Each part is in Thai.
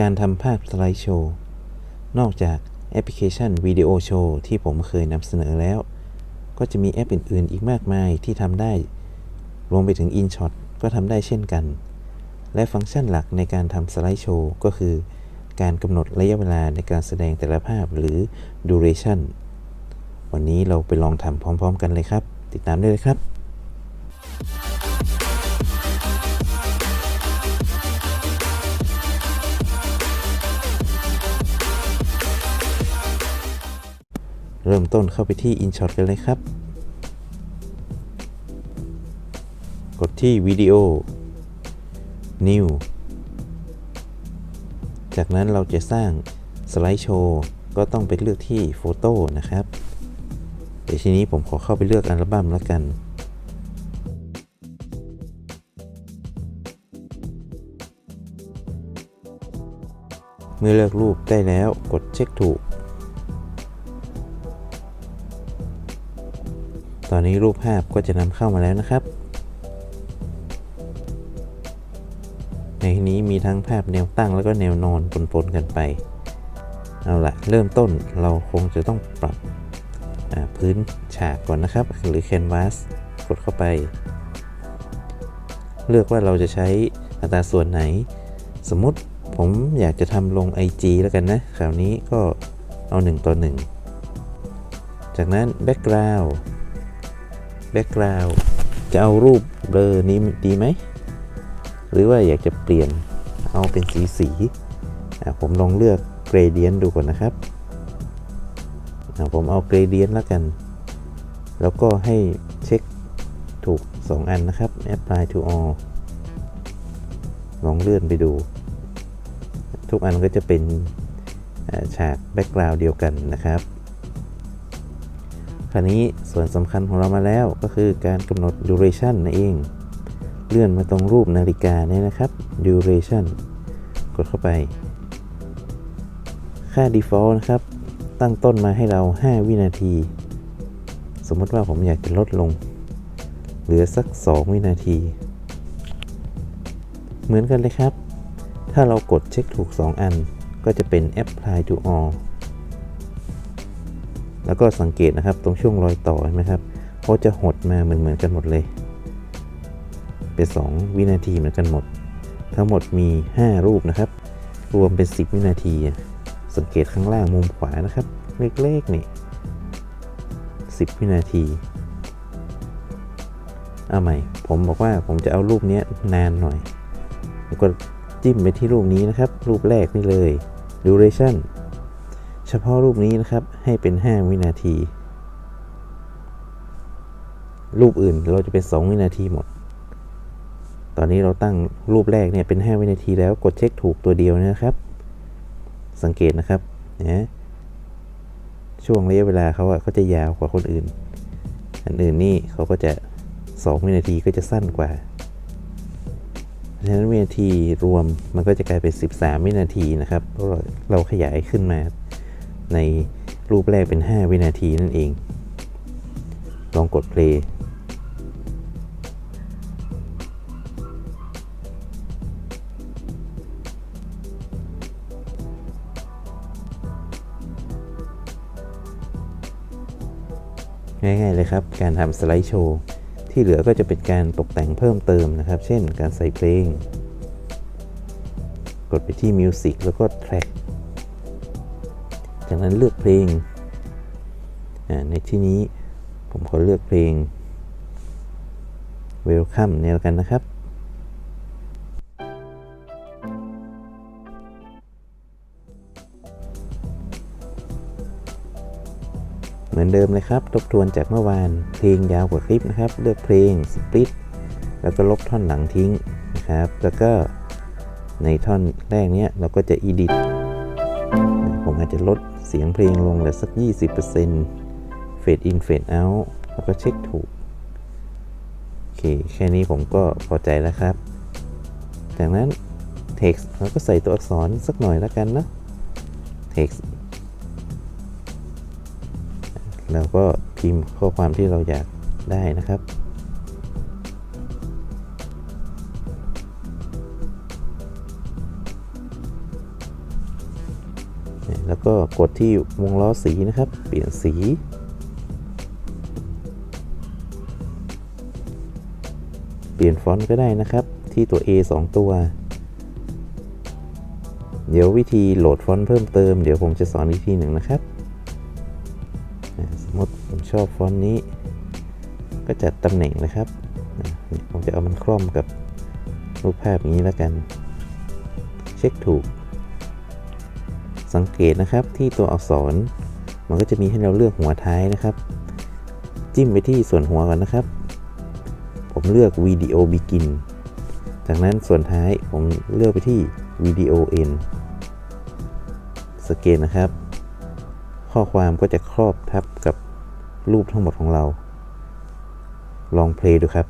การทำภาพสไลด์โชว์ นอกจากแอปพลิเคชันวิดีโอโชว์ที่ผมเคยนำเสนอแล้ว ก็จะมีแอปอื่น ๆ อีกมากมายที่ทำได้ รวมไปถึง InShot ก็ทำได้เช่นกัน และฟังก์ชันหลักในการทำสไลด์โชว์ก็คือ การกำหนดระยะเวลาในการแสดงแต่ละภาพหรือ duration วันนี้เราไปลองทำพร้อม ๆ กันเลยครับ ติดตามได้เลยครับ เริ่มต้นเข้าไปที่ InShot กันเลยครับ กดที่วิดีโอ New จากนั้นเราจะสร้างสไลด์โชว์ก็ต้องไปเลือกที่โฟโต้นะครับ เดี๋ยวทีนี้ผมขอเข้าไปเลือกอัลบั้มแล้วกัน เมื่อเลือกรูปได้แล้วกดเช็คถูก ตอนนี้รูปภาพก็จะนำเข้ามาแล้วนะครับ ในที่นี้มีทั้งภาพแนวตั้งแล้วก็แนวนอนปนๆกันไป เอาละเริ่มต้นเราคงจะต้องปรับพื้นฉากก่อนนะครับ หรือ Canvas กดเข้าไป เลือกว่าเราจะใช้อัตราส่วนไหน สมมติผมอยากจะทำลง IG แล้วกันนะคราวนี้ก็เอา 1 ต่อ 1 จากนั้น Background Background จะเอารูปเบลอนี้ดีไหม หรือว่าอยากจะเปลี่ยนเอาเป็นสีสีผมลองเลือก Gradient ดูก่อนนะครับ ผมเอา Gradient แล้วกัน แล้วก็ให้เช็คถูก 2 อันนะครับ Apply to all ลองเลื่อนไปดู ทุกอันก็จะเป็นฉาก Background เดียวกันนะครับ คราวนี้ส่วนสำคัญของเรามาแล้วก็คือการกำหนด duration นั่นเอง เลื่อนมาตรงรูปนาฬิกาเนี่ยนะครับ duration กดเข้าไป ค่า default นะครับ ตั้งต้นมาให้เรา 5 วินาที สมมติว่าผมอยากจะลดลง เหลือสัก 2 วินาที เหมือนกันเลยครับ ถ้าเรากดเช็คถูก 2 อัน ก็จะเป็น apply to all แล้วก็สังเกตนะครับตรงช่วงรอยต่อใช่ไหมครับเขาจะหดมาเหมือนเหมือนกันหมดเลยเป็น 2 วินาทีเหมือนกันหมด ทั้งหมดมี 5 รูปนะครับ รวมเป็น 10 วินาที สังเกตข้างล่างมุมขวานะครับ เล็กๆนี่10 วินาทีเอาใหม่ ผมบอกว่าผมจะเอารูปนี้นานหน่อย ก็จิ้มไปที่รูปนี้นะครับ รูปแรกนี่เลย duration เฉพาะรูปนี้นะครับให้เป็น 5 วินาที รูปอื่นเราจะเป็น 2 วินาทีหมด ตอนนี้เราตั้งรูปแรกเนี่ยเป็น 5 วินาทีแล้วกดเช็คถูกตัวเดียวนะครับ สังเกตนะครับนะช่วงระยะเวลาเขาอะเขาจะยาวกว่าคนอื่น อันอื่นนี่เขาก็จะ 2 วินาทีก็จะสั้นกว่าเพราะฉะนั้นวินาทีรวมมันก็จะกลายเป็น 13 วินาทีนะครับเราเราขยายขึ้นมา ในรูปแรกเป็น 5 วินาทีนั่นเอง ลองกด play ง่ายๆเลยครับ การทำสไลด์โชว์ ที่เหลือก็จะเป็นการตกแต่งเพิ่มเติมนะครับ เช่น การใส่เพลง กดไปที่ Music แล้วก็ Track จากนั้นเลือกเพลง ในที่นี้ผมขอเลือกเพลง Welcome เนี่ยแล้วกันนะครับเหมือนเดิมเลยครับทบทวนจากเมื่อวานเพลงยาวกว่าคลิปนะครับ เลือกเพลง split แล้วก็ลบท่อนหลังทิ้งนะครับ แล้วก็ในท่อนแรกเนี้ยเราก็จะ edit ผมอาจจะลด เสียงเพลงลงเหลือสัก 20% fade in fade out แล้วก็เช็คถูก โอเค แค่นี้ผมก็พอใจแล้วครับ จากนั้น text เราก็ใส่ตัวอักษรสักหน่อยแล้วกันนะ text เราก็พิมพ์ข้อความที่เราอยากได้นะครับ ก็กดที่วงล้อสีนะครับ เปลี่ยนสี เปลี่ยนฟอนต์ก็ได้นะครับ ที่ตัว A 2 ตัว เดี๋ยววิธีโหลดฟอนต์เพิ่มเติม เดี๋ยวผมจะสอนอีกทีหนึ่งนะครับสมมติผมชอบฟอนต์นี้ ก็จัดตำแหน่งนะครับผมจะเอามันคล่อมกับรูปภาพอย่างนี้แล้วกัน เช็คถูก สังเกตนะครับที่ตัวอักษร มันก็จะมีให้เราเลือกหัวท้ายนะครับ จิ้มไปที่ส่วนหัวก่อนนะครับ ผมเลือกวิดีโอ begin จากนั้นส่วนท้ายผมเลือกไปที่วิดีโอ end สเกตนะครับ ข้อความก็จะครอบทับกับรูปทั้งหมดของเรา ลองเพลย์ดูครับ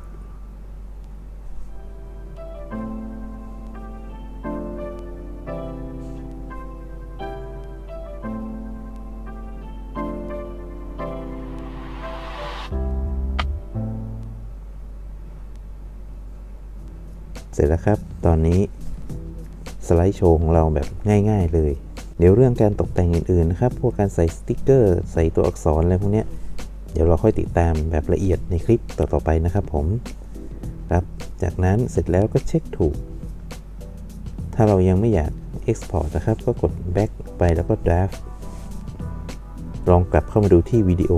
เสร็จแล้วครับ ตอนนี้สไลด์โชว์ของเราแบบง่าย ๆ เลย เดี๋ยวเรื่องการตกแต่งอื่นๆนะครับ พวกการใส่สติกเกอร์ ใส่ตัวอักษรอะไรพวกนี้เดี๋ยวเราค่อยติดตามแบบละเอียดในคลิปต่อๆไปนะครับผม ครับ จากนั้นเสร็จแล้วก็เช็คถูก ถ้าเรายังไม่อยาก Export นะครับ ก็กด Back ไปแล้วก็ Draft ลองกลับเข้ามาดูที่วิดีโอ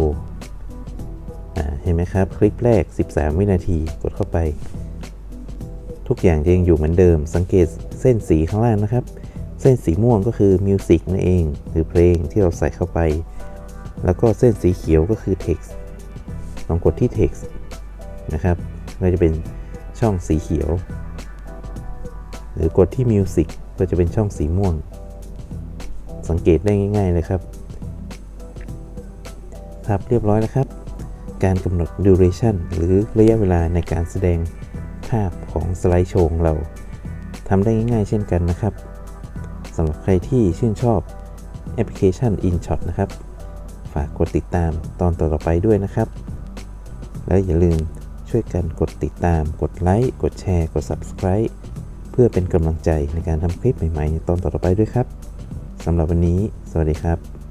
เห็นไหมครับ คลิปแรก 13 วินาที กดเข้าไป ทุกอย่างจะยังอยู่เหมือนเดิม สังเกตเส้นสีข้างล่างนะครับ เส้นสีม่วงก็คือมิวสิกนั่นเอง หรือเพลงที่เราใส่เข้าไป แล้วก็เส้นสีเขียวก็คือ text ลองกดที่ text นะครับ ก็จะเป็นช่องสีเขียว หรือกดที่ music ก็จะเป็นช่องสีม่วง สังเกตได้ง่าย ๆ เลยครับครับเรียบร้อยแล้วครับ การกำหนด duration หรือระยะเวลาในการแสดงาพของสไลด์โชว์ของเราทำได้ง่ายๆเช่นกันนะครับสำหรับใครที่ชื่นชอบแอปพลิเคชัน InShot นะครับ ฝากกดติดตามตอนต่อๆไปด้วยนะครับ แล้วอย่าลืมช่วยกันกดติดตาม กดไลค์ กดแชร์ กด Subscribe เพื่อเป็นกำลังใจในการทำคลิปใหม่ๆในตอนต่อๆไปด้วยครับสำหรับวันนี้ สวัสดีครับ